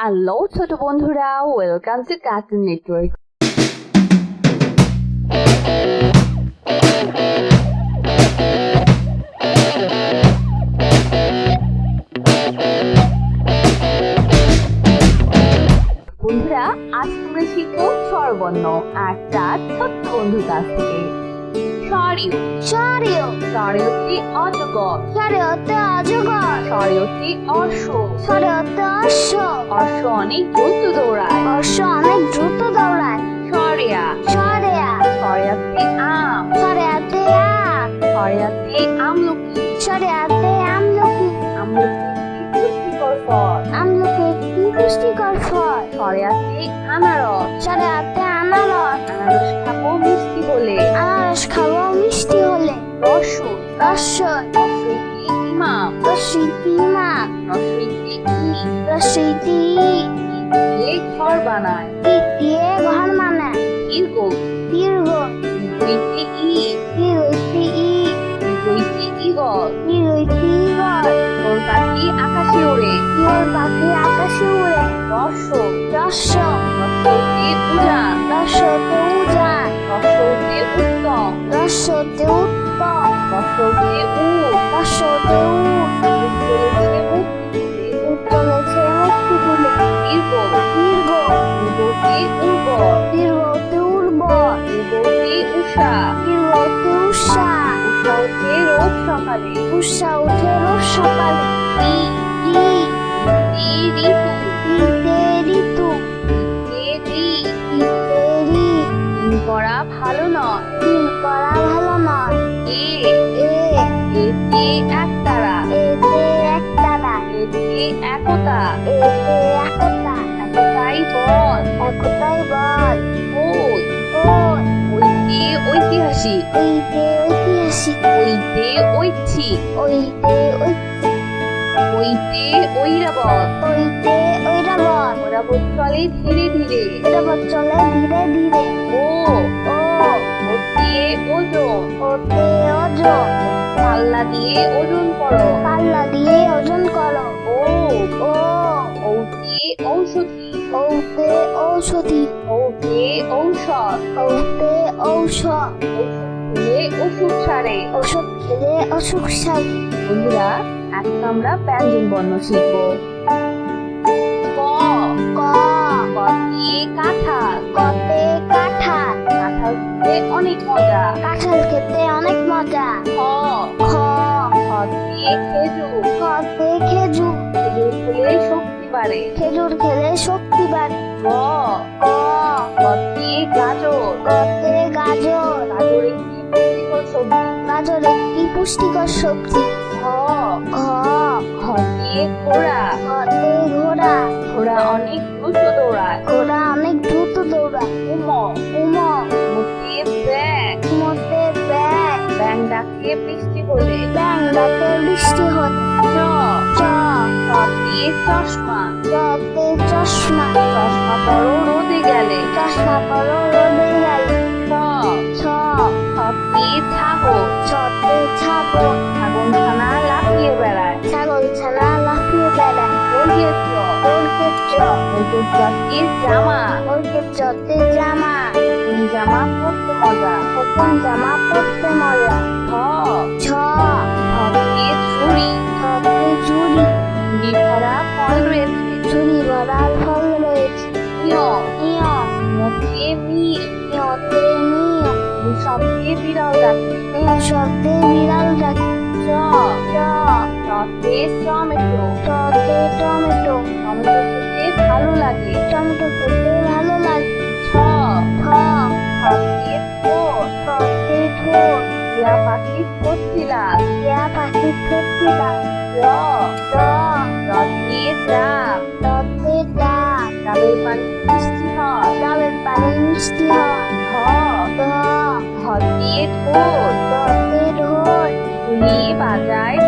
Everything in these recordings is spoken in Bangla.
হ্যালো ছোট বন্ধুরা ওয়েলকাম টু কার্টুন নেটওয়ার্ক বন্ধুরা, আজ তোমরা শিখব স্বরবর্ণ আর তার ছোট্ট বন্ধুর কাছ থেকে। সরিও সারিও সরিয়টি অজগর সারিওতে অজগর সরিয়টি অশ্ব। সারিওতে অশ্ব। অশ্ব অনেক দ্রুত দৌড়ায়। ই রসইতি দিয়ে ঘর বানায়। দীর্ঘতে উষা। উষা। উষা ওঠে রোজ সকালে। উষা উঠে রোজ সকালে। করা ভালো নয়। করা ভালো নয়। এ এ এতে একতারা এতে একতারা এতে একতা। এতে একতা। একতাই বল। একতাই বল। ঐতিহাসিক। ওইতে ঐতিহাসিক। ওইতে ঐচ্ছিক। ওই ওইতে ঐরাবত। ওইতে ঐরাবত। ওরাবত চলে ধীরে ধীরে। ঐরাবত চলে ধীরে ধীরে। ও ও। ওতে ওজন। ওতে ওজন। পাল্লা দিয়ে ওজন করো। পাল্লা দিয়ে ওজন করো। ও। ও। ওতে ঔষধি ওতে ঔষধি। ওতে ঔষধ। ওতে ঔষধ। খেলে ওষুধ সারে। ওষুধ খেলে অসুখ সারে। বন্ধুরা এখন আমরা ব্যঞ্জন বর্ণ শিখব। ক ক। কতে কাঁঠাল। কতে কাঁঠাল। কাঁঠাল খেতে অনেক মজা। কাঁঠাল খেতে অনেক মজা। খ। খ। খতে খেজুর। কতে খেজুর। খেজুর খেলে শক্তি বাড়ে খেজুর খেলে শক্তি বাড়ে। গ ক কতে গাজর। কতে গাজর। গাজর একটি পুষ্টিকর সবজি গাজর একটি পুষ্টিকর সবজি ঘ ঘ ঘতে ঘোড়া। ঘতে ঘোড়া। ঘোড়া অনেক দ্রুত দৌড়ায়। ঘোড়া অনেক দ্রুত দৌড়ায়। উম উম মুতে ব্যাং মতে ব্যাগ ব্যাং ডাকে বৃষ্টি হলে ব্যাং ডাকে বৃষ্টি হলে চশমা। চতে চশমা। চশমা পরো রোদে গেলে। চশমা পরো রোদে গেলে। ছ ছ ছতে ছাগল ছতে ছাগল ছাগল ছানা লাফিয়ে বেড়ায়। ছাগল ছানা লাফিয়ে বেড়ায়। বর্গের চ। বর্গের চ। বর্গের চতে জামা। বর্গের চতে জামা। নতুন জামা পরতে মজা। নতুন জামা পরতে মজা। ছ ছ ছতে ছুরি ছতে ঝুড়ি ঝুড়ি ভরা ফল রয়েছে। ঝুড়ি ভরা ফল রয়েছে। নিয়ম নিয়ম মতে মিল নিয়তে নিয়ম শব্দে বিড়াল ডাকে শব্দে বিড়াল ডাকে চ চ চতে টমেটো। টতে টমেটো। টমেটো খেতে ভালো লাগে। টমেটো খেতে ভালো লাগে। ছ ঠ ছতে ঠোঁট। টতে ঠোঁট। টিয়া পাখি সত্যি টিয়া পাখি ঠোঁটটি র র ডাব টতে ডাক ডাবের পানি মিষ্টি হয় ডাবের পানি মিষ্টি হয়। ঢ হতে ঠোঁট টতে ঢোল বাজায়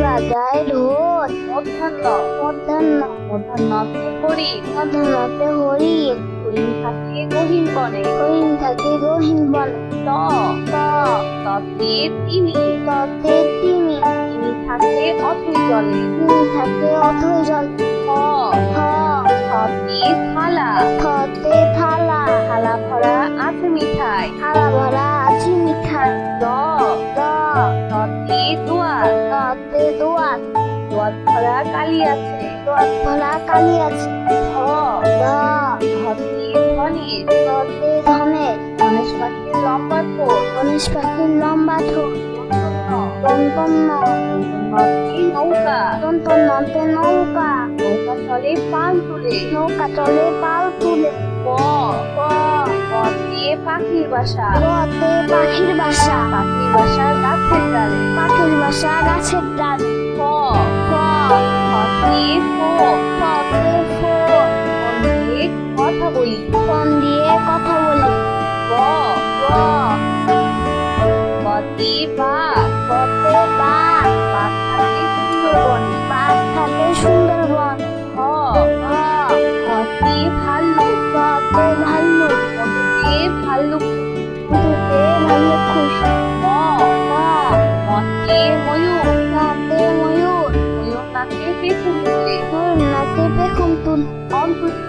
বাজায় ঢোল তিমি তিমি। থাকে অথই জলে। নি থাকে অথই জল। খ খ খতে থালা। খতে থালা। থালা ভরা আছে মিঠাই। থালা ভরা আছে মিঠাই। দ দ দতে দোয়াত দতে দোয়াত দোয়াত ভরা কালি আছে। দোয়াত ভরা কালি আছে। ভ ভ ধতে ধনেশ ধতে ধনেশ গণেশ পাখির লম্বা ঠোঁট। গণেশ পাখির লম্বা ঠোঁট। দন্তন্য দন্তন্য নদী নৌকা দন্ত নতে নৌকা নৌকা চলে পাল তুলে নৌকা চলে পাল তুলে প প দিয়ে পাখির বাসা রথে পাখির বাসা পাখির বাসা গাছের ডালে পাখির বাসা গাছের ডাল ক পথ দিয়ে ফো ফতে ফো মন কথা বলি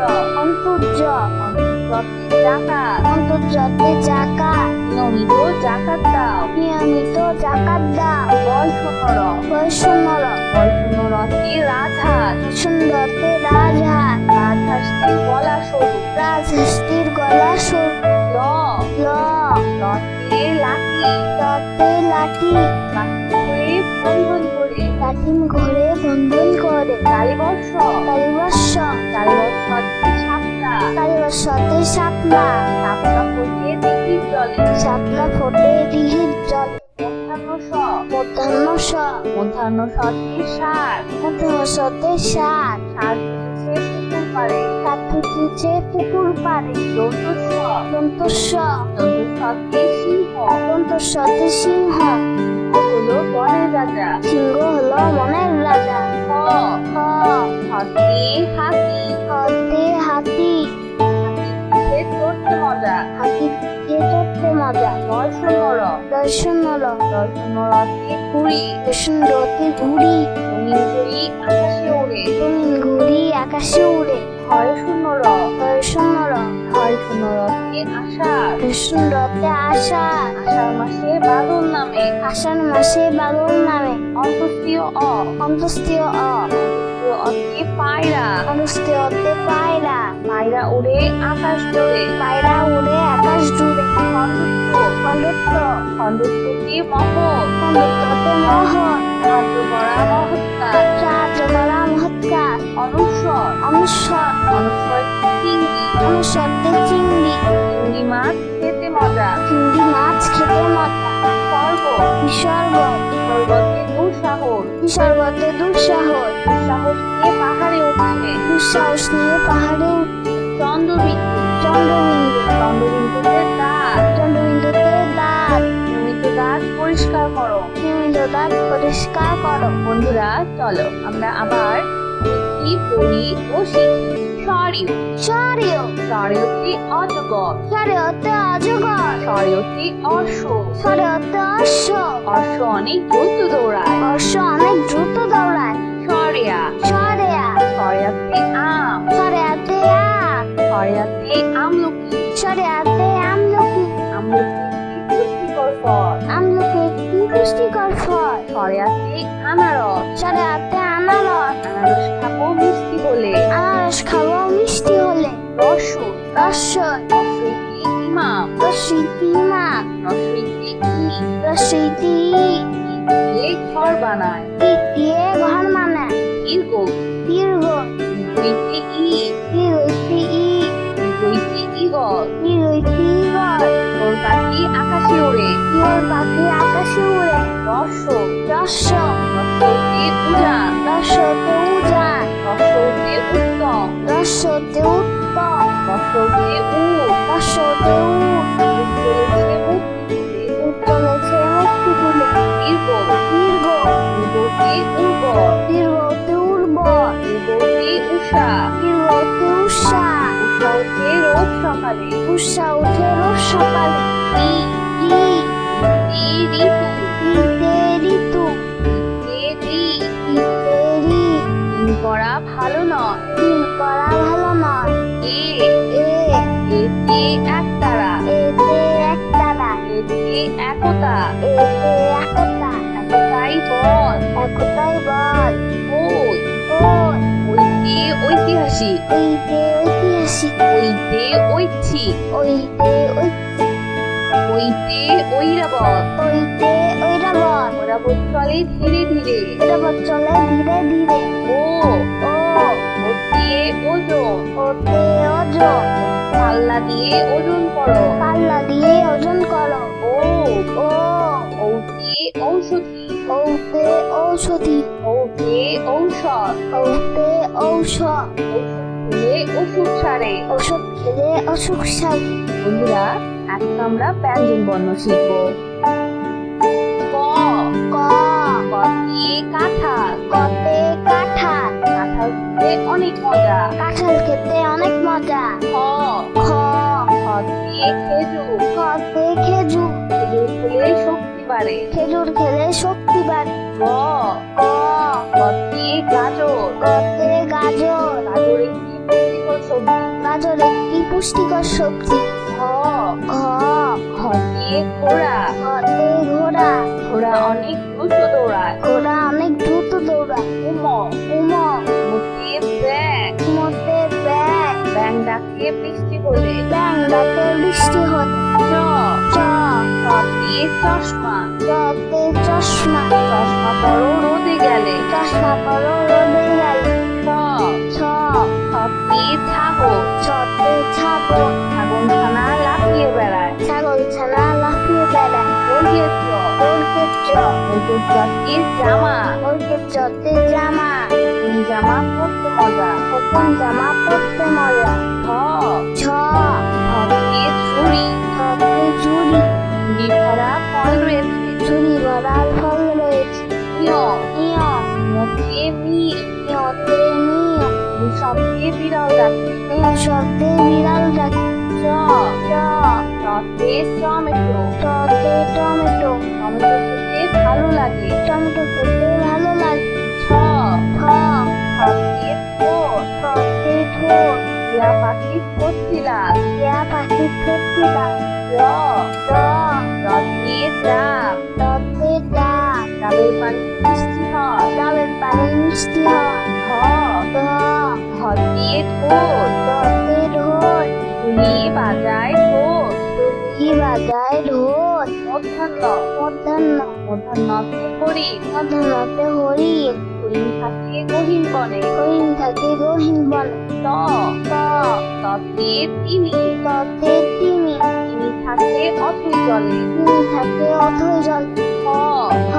অন্তর্য অন্তর্জতে জাকাত অন্তর্জাতে চাকা নিয়মিত জাকাত দাও। নিয়মিত জাকাত দাও। বয়সনর বৈষ্ণর বয়সনরতে রাজহাঁস সুন্দরতে রাজহাট রাজহাঁসটির গলা সরু। রাজহাঁসটির ল। ল। রথে লাঠি। লাঠিম ঘরে বন্ধন করে। কালীবর্ষ কালীবর্ষতে সাপটা কালীবর্ষতে সাপলা সাপটা ফুটিয়ে দিঘির জলে। সাপলা ফোটে দিঘির জল। মধ্যাহ্ন স মধ্যাহ্ন স মধ্যাহ্ন সতে সার। মধ্যাহ্ন সতে সাত সার ফুটেছে পুকুর পাড়ে। সাত ফুটিছে পুকুর পাড়ে। দন্তস্ব দন্তস্ব দন্তস্বতে সিংহ। দন্তস্বতে সিংহ। হলো বনের রাজা। সিংহ হলো মনের রাজা। হ হাতে হাতি। হতে হাতি। হাতির চড়তে মজা। হাতি দিয়ে চড়তে মজা। দর্শনর দর্শন হলো দর্শনরতে ঘুড়ি। সুন্দরতে ঘুড়ি। রঙিন ঘুড়ি আকাশে রঙিন ঘুড়ি আকাশে উড়ে হয় শূন্যর দর্শন হয় শূন্যরতে আষাঢ় সুন্দরতে আষাঢ় আষাঢ় মাসে বাদল নামে আষাঢ় মাসে বাদল নামে অন্তস্তীয় অ অন্তস্তীয় অ অতে পায়রা অনুষ্ঠিয়তে পায়রা পায়রা উড়ে আকাশ জোড়ে পায়রা উড়ে আকাশ জুড়ে খণ্ডত্ব খণ্ডত্ব খণ্ডত্বতে মহৎ খণ্ডত্বতে মোহন সাহায্য করা মহৎকার সাহায্য করা মহৎকার অনুস্বর অনুস্বর অনুস্বর চিংড়ি অনুস্বরতে চিংড়ি। চিংড়ি মাছ খেতে মজা। চিংড়ি মাছ খেতে মজা। সর্ব বিসর্গ সর্বতে দুঃসাহস। বিসর্গতে দুঃসাহস। দুঃসাহস নিয়ে পাহাড়ে উঠছে। দুঃসাহস নিয়ে পাহাড়ে উঠে চন্দ্রবিন্দু। চন্দ্রবিন্দু। চন্দ্রবিন্দুতে দাঁত। চন্দ্রবিন্দুতে দাঁত। নিয়মিত দাঁত পরিষ্কার করো। নিয়মিত দাঁত পরিষ্কার করো। বন্ধুরা চলো আমরা আবার পড়ি ও শিখি সরিও সরিও সরিয়তে অজগর সরিয়তে অজগর সরিয়তে অশ্ব সরিয়তে অশ্ব অশ্ব অনেক দ্রুত দৌড়ায় অশ্ব অনেক দ্রুত দৌড়ায় সরেয়া সরেয়া সরেয়াতে আম সরেয়াতে আম সরেয়াতে আমলকি সরেয়াতে আমলকি আমলকি একটি পুষ্টিকর ফল আমলকি একটি পুষ্টিকর ফল সরেয়াতে আনারস সরেয়াতে আনারস আনারস খাব মিষ্টি বলে আনারস খাব মিষ্টি হলে। রসুন রসই। রসইতে ইমাম রসইতি মা রসইতে ই রসইতি দিয়ে ঘর বানায়? ইট দিয়ে ঘর দীর্ঘ দীর্ঘ দীর্ঘইতে ই দীর্ঘইতি ই দীর্ঘইতে ইগল দীর্ঘইতি গল তোর পাখি আকাশে ওড়ে। পাখি আকাশে উড়ে রস রস রসতে উজান রসতে উজান রসতে উত্তম। রসতে উত্তম। রসতে উট রসতে মুক্তি মুক্তি উর্বর। উর্বর। উষা। দীর্ঘতে উষা। উষা উঠে রোজ সকালে। উষা উঠে রোজ সকালে। ই ঋতু। ঋতু। করা ভালো নয়। দিন করা ভালো নয়। এ এ এতে একতারা। এতে একতারা। এতে একতা। এতে একতা। একতাই বল। একতাই বল। ওই ওই ঐতিহাসিক। ওইতে ঐতিহাসিক। ওইতে ঐচ্ছিক। ওইতে ওই ওইতে ঐরাবত। ওইতে ঐরাবত ওরাবত চলে ধীরে ধীরে। ঐরাবত চলে ধীরে ধীরে। ও ও ওতে ওজন। ওতে ওজন। পাল্লা দিয়ে ওজন করো। পাল্লা দিয়ে ওজন করো। ও ও ঔতে ঔষধি। ওতে ঔষধি। ঔতে ঔষধ। ওতে ঔষধ। খেলে ওষুধ সারে। ওষুধ খেলে অসুখ সারে। বন্ধুরা এখন আমরা ব্যঞ্জন বর্ণ শিখব। কতে কাঁঠাল কতে কাঁঠাল কাঁঠাল খেতে অনেক মজা। কাঁঠাল খেতে অনেক মজা। খ খ খতে খেজুর। কতে খেজুর। খেজুর খেলে শক্তি বাড়ে। খেজুর খেলে শক্তি বাড়ে। গ ক কতে গাজর। কতে গাজর। গাজর একটি পুষ্টিকর সবজি? গাজর একটি পুষ্টিকর সবজি? ঘ ঘ। ঘতে ঘোড়া। ঘতে ঘোড়া। ঘোড়া অনেক দ্রুত দৌড়ায়। ঘোড়া অনেক দ্রুত দৌড়ায়। উম উম। মুখে ব্যাং মধ্যে ব্যাগ। ব্যাং ডাকে বৃষ্টি হলে। ব্যাং ডাকে বৃষ্টি হলে। চ চ। দিয়ে চশমা। চতে চশমা। চশমা পরো রোদে গেলে। চশমা পরো চতে জামা। ওরকে চতে জামা। নতুন জামা পরতে মজা। নতুন জামা পরতে মজা। ছ ছ ছতে ছুরি। ছতে ঝুড়ি ঝুড়ি ভরা ফল রয়েছে। ঝুড়ি ভরা ফল রয়েছে। নিয় নিয়ম। নিয়তে মিল নিয়তে নিয়ম এই শব্দে বিড়াল ডাকে নিয়ম শব্দে বিড়াল ডাকে চ। চ। চতে টমেটো। টতে টমেটো। টমেটো ভালো লাগে। টমেটো খেতে ভালো লাগে। ছ ঠ ছতে ঠোঁট। টতে ঠোঁট। টিয়া পাখি ঠোঁটছিলা টিয়া পাখি র ডাবের পানি মিষ্টি ডাবের পানি মিষ্টি হ ঠোঁট। ঢোল বাজায় তুলি বাজায় ঢোল মধ্যাহ্ন। মধ্যাহ্ন। মধ্যাহ্নতে করি মধ্যাহ্নতে হরিণ হরিণ থাকে গহীন বনে। হরিণ থাকে গহীন বনে। ত ততে তিমি ততে তিমি তিমি থাকে অথই জলে। তিমি থাকে অথই জল। খ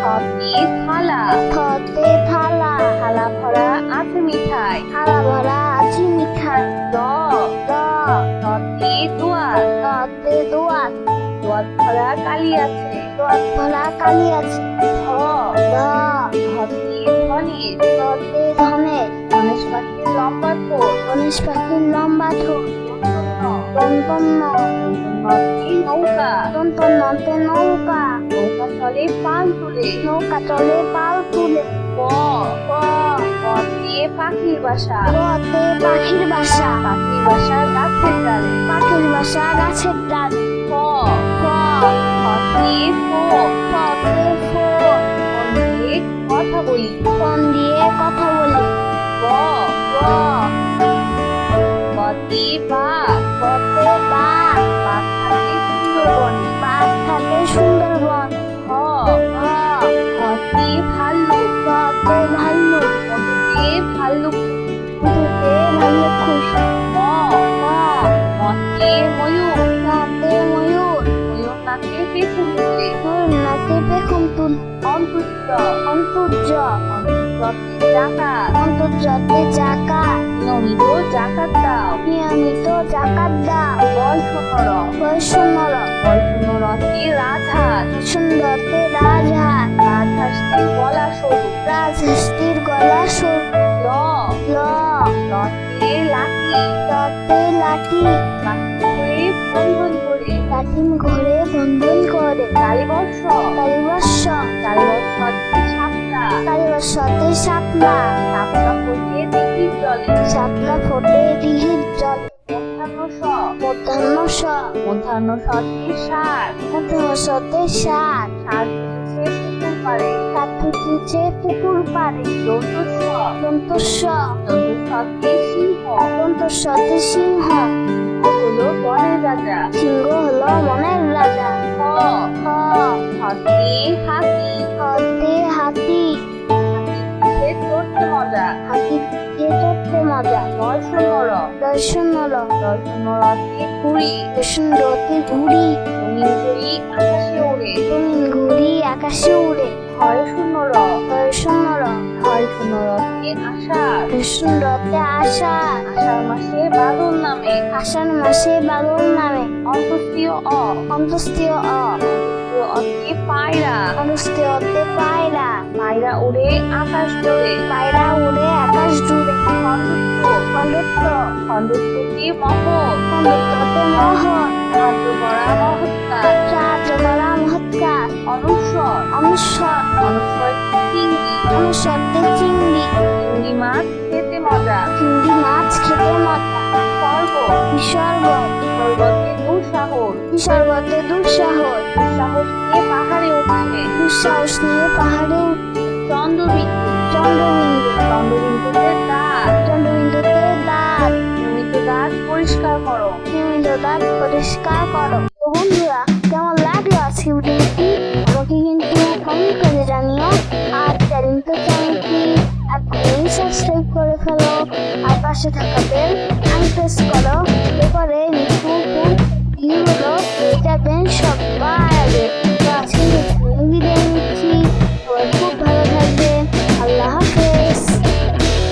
খতে থালা। থতে থালা। থালা ভরা আছে মিঠাই। থালা ভরা দোয়াত কালি আছে। গণেশ পাখির লম্বা ঠোঁট নৌকা দন্তন্যতে নৌকা নৌকা চলে পাল তুলে, নৌকা চলে পাল তুলে। দিয়ে পাখির বাসা। পাখির বাসা। পাখির বাসা গাছের ডালে। পাখির বাসা গাছের ডাল। নাচে তুলে ময়ূর পেখম তুল অন্তর্য অন্তর্য অন্তর্জতে চাকা নিয়মিত জাকাত দাও নিয়মিত রাজহাঁস সুন্দরতে রাজহাট রাজহাঁসটির গলা সরু রাজহাঁসটির গলা সরু ল ল রথে লাঠি ততে লাঠি করে ঘরে বন্ধন করে। কালীবর্ষ কালীবর্ষ কালীবর্ষতে সাপটা কালীবর্ষতে সাপলা সাপটা ফুটে দিঘির জলে। সাপলা ফোটে দিঘির জল মধ্যাহ্ন স মধ্যাহ্ন মধ্যাহ্ন সতে মধ্যাহ্ন সতে সার পুকুর পারে সাত উঠেছে পুকুর দন্ত দন্তস্ব সিংহ। হলো বনের রাজা। সিংহ হলো মনের রাজা। হ হ হাতে। হাতি হতে হাতি। সে চড়তে মজা। হাতি পিঠে চড়তে মজা। দর্শন নর দর্শন হলো দর্শন নরতে ঘুড়ি। দর্শন রতে ঘুড়ি। রঙিন ঘুড়ি আকাশে ওড়ে। রঙিন ঘুড়ি আকাশে উড়ে হয় শূন্য র। হয় শূন্য রতে আষাঢ় আষাঢ় মাসে বাদল নামে। আষাঢ় মাসে বাদল নামে। অন্তস্তীয় অ। অন্তস্তীয় অ। অন্তস্তীয় অতে পায়রা। অন্তস্তীয়তে পায়রা। পায়রা উড়ে আকাশ জোড়ে। পায়রা উড়ে আকাশ জুড়ে। খণ্ডত্ব খণ্ডত্ব খণ্ডত্বটি মহৎ খণ্ডত্বতে মোহন সাহায্য করা মহৎকার। সাহায্য করা মহৎকার। অনুসর অনুস্বর। অনুসর চিংড়ি। অনুস্বরতে চিংড়ি। চিংড়ি মাছ খেতে মজা। চিংড়ি মাছ খেতে মজা। সর্ব বিসর্গ। সর্বতে দুঃসাহস। বিসর্গতে দুঃসাহস। সাহস নিয়ে পাহাড়ে উঠছে। দুঃসাহস নিয়ে পাহাড়ে উঠছে। চন্দ্রবিন্দু। চন্দ্রবিন্দু। চন্দ্রবিন্দুতে দাঁত চন্দ্রবিন্দুতে দাঁত নিয়মিত দাঁত পরিষ্কার করো। নিয়মিত দাঁত পরিষ্কার করো। তো বন্ধুরা কেমন লাগল আজকে ভিডিওটি? আমাকে কিন্তু কমেন্ট করে জানিও আর চ্যানেলটা আর আপনি সাবস্ক্রাইব করে ফেলো আর পাশে থাকা বেল আমি প্রেস করো এরপরে ইউরো যাবেন সবার আগে তো আজকে বিদায়